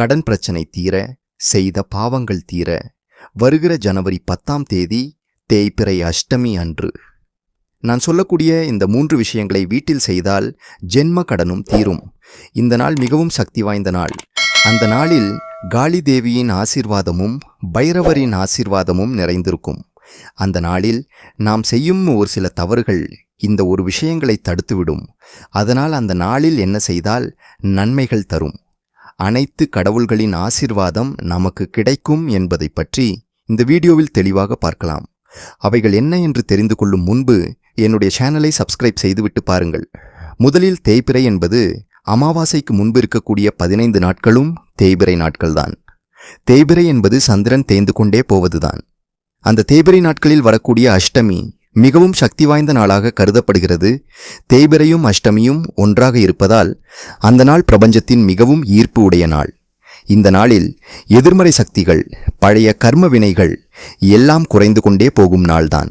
கடன் பிரச்சனை தீர செய்த பாவங்கள் தீர வருகிற ஜனவரி பத்தாம் தேதி தேய்பிறை அஷ்டமி அன்று. நான் சொல்லக்கூடிய இந்த மூன்று விஷயங்களை வீட்டில் செய்தால் ஜென்ம கடனும் தீரும். இந்த நாள் மிகவும் சக்தி வாய்ந்த நாள். அந்த நாளில் காளி தேவியின் ஆசிர்வாதமும் பைரவரின் ஆசிர்வாதமும் நிறைந்திருக்கும். அந்த நாளில் நாம் செய்யும் ஒரு சில தவறுகள் இந்த ஒரு விஷயங்களை தடுத்துவிடும். அதனால் அந்த நாளில் என்ன செய்தால் நன்மைகள் தரும். அனைத்து கடவுள்களின் ஆசீர்வாதம் நமக்கு கிடைக்கும் என்பதை பற்றி இந்த வீடியோவில் தெளிவாக பார்க்கலாம். அவைகள் என்ன என்று தெரிந்து கொள்ளும் முன்பு என்னுடைய சேனலை சப்ஸ்கிரைப் செய்துவிட்டு பாருங்கள். முதலில் தேய்பிறை என்பது அமாவாசைக்கு முன்பு இருக்கக்கூடிய பதினைந்து நாட்களும் தேய்பிறை நாட்கள்தான். தேய்பிறை என்பது சந்திரன் தேய்ந்து கொண்டே போவதுதான். அந்த தேய்பிறை நாட்களில் வரக்கூடிய அஷ்டமி மிகவும் சக்தி வாய்ந்த நாளாக கருதப்படுகிறது. தேய்பிரையும் அஷ்டமியும் ஒன்றாக இருப்பதால் அந்த நாள் பிரபஞ்சத்தின் மிகவும் ஈர்ப்பு உடைய நாள். இந்த நாளில் எதிர்மறை சக்திகள் பழைய கர்ம வினைகள் எல்லாம் குறைந்து கொண்டே போகும் நாள்தான்.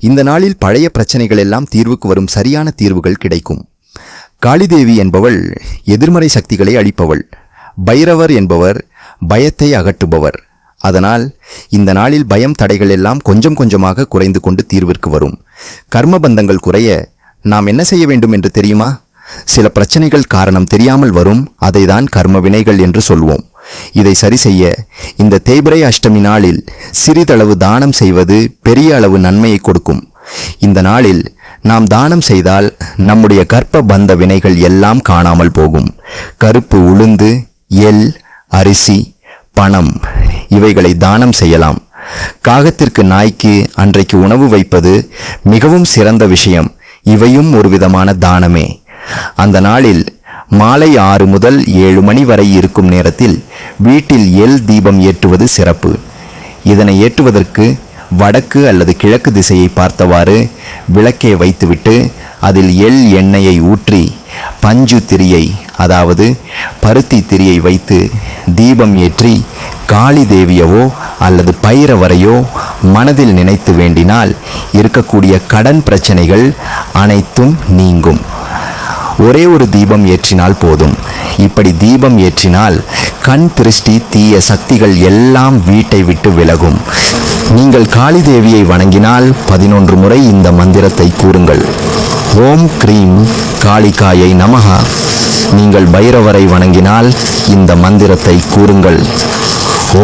இந்த நாளில் பழைய பிரச்சனைகள் எல்லாம் தீர்வுக்கு வரும் சரியான தீர்வுகள் கிடைக்கும். காளிதேவி என்பவள் எதிர்மறை சக்திகளை அளிப்பவள் பைரவர் என்பவர் பயத்தை அகற்றுபவர். அதனால் இந்த நாளில் பயம் தடைகள் எல்லாம் கொஞ்சம் கொஞ்சமாக குறைந்து கொண்டு தீர்விற்கு வரும். கர்ம பந்தங்கள் குறைய நாம் என்ன செய்ய வேண்டும் என்று தெரியுமா? சில பிரச்சனைகள் காரணம் தெரியாமல் வரும் அதைதான் கர்ம வினைகள் என்று சொல்வோம். இதை சரி செய்ய இந்த தேய்பிரை அஷ்டமி நாளில் சிறிதளவு தானம் செய்வது பெரிய அளவு நன்மையை கொடுக்கும். இந்த நாளில் நாம் தானம் செய்தால் நம்முடைய கர்ப்ப பந்த வினைகள் எல்லாம் காணாமல் போகும். கருப்பு உளுந்து எள் அரிசி பணம் இவைகளை தானம் செய்யலாம். காகத்திற்கு நாய்க்கு அன்றைக்கு உணவு வைப்பது மிகவும் சிறந்த விஷயம். இவையும் ஒரு விதமான தானமே. அந்த நாளில் மாலை ஆறு முதல் ஏழு மணி வரை இருக்கும் நேரத்தில் வீட்டில் எல் தீபம் ஏற்றுவது சிறப்பு. இதனை ஏற்றுவதற்கு வடக்கு அல்லது கிழக்கு திசையை பார்த்தவாறு விளக்கை வைத்துவிட்டு அதில் எள் எண்ணெயை ஊற்றி பஞ்சு திரியை அதாவது பருத்தி திரியை வைத்து தீபம் ஏற்றி காளி தேவியவோ அல்லது பைரவரையோ மனதில் நினைத்து வேண்டினால் இருக்கக்கூடிய கடன் பிரச்சனைகள் அனைத்தும் நீங்கும். ஒரே ஒரு தீபம் ஏற்றினால் போதும். இப்படி தீபம் ஏற்றினால் கண் திருஷ்டி தீய சக்திகள் எல்லாம் வீட்டை விட்டு விலகும். நீங்கள் காளி தேவியை வணங்கினால் பதினொன்று முறை இந்த மந்திரத்தை கூறுங்கள். ஓம் க்ரீம் காளிகாயை நமகா நீங்கள் பைரவரை வணங்கினால் இந்த மந்திரத்தை கூறுங்கள்.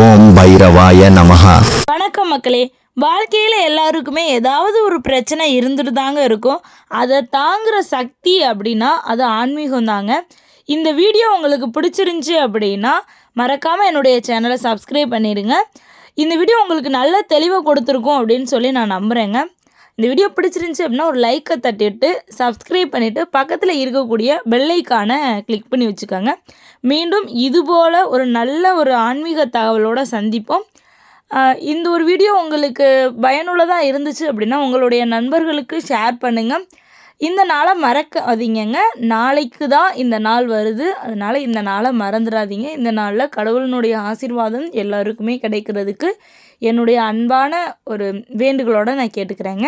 ஓம் பைரவாய நமகா வணக்கம் மக்களே. வாழ்க்கையில் எல்லாருக்குமே ஏதாவது ஒரு பிரச்சனை இருந்துட்டு தாங்க இருக்கும். அதை தாங்குகிற சக்தி அப்படின்னா அது ஆன்மீகம் தாங்க. இந்த வீடியோ உங்களுக்கு பிடிச்சிருந்துச்சி அப்படின்னா மறக்காமல் என்னுடைய சேனலை சப்ஸ்கிரைப் பண்ணிடுங்க. இந்த வீடியோ உங்களுக்கு நல்ல தெளிவை கொடுத்துருக்கோம் அப்படின்னு சொல்லி நான் நம்புகிறேங்க இந்த வீடியோ பிடிச்சிருந்துச்சி அப்படின்னா ஒரு லைக்கை தட்டிட்டு சப்ஸ்கிரைப் பண்ணிவிட்டு பக்கத்தில் இருக்கக்கூடிய பெல்லைக்கான கிளிக் பண்ணி வச்சுக்கோங்க. மீண்டும் இதுபோல் ஒரு நல்ல ஒரு ஆன்மீக தகவலோடு சந்திப்போம். இந்த ஒரு வீடியோ உங்களுக்கு பயனுள்ளதாக இருந்துச்சு அப்படின்னா உங்களுடைய நண்பர்களுக்கு ஷேர் பண்ணுங்கள் இந்த நாளை மறக்காதீங்கங்க. நாளைக்கு தான் இந்த நாள் வருது. அதனால் இந்த நாளை மறந்துடாதீங்க. இந்த நாளில் கடவுளினுடைய ஆசிர்வாதம் எல்லாருக்குமே கிடைக்கிறதுக்கு என்னுடைய அன்பான ஒரு வேண்டுகளோடு நான் கேட்டுக்கிறேங்க.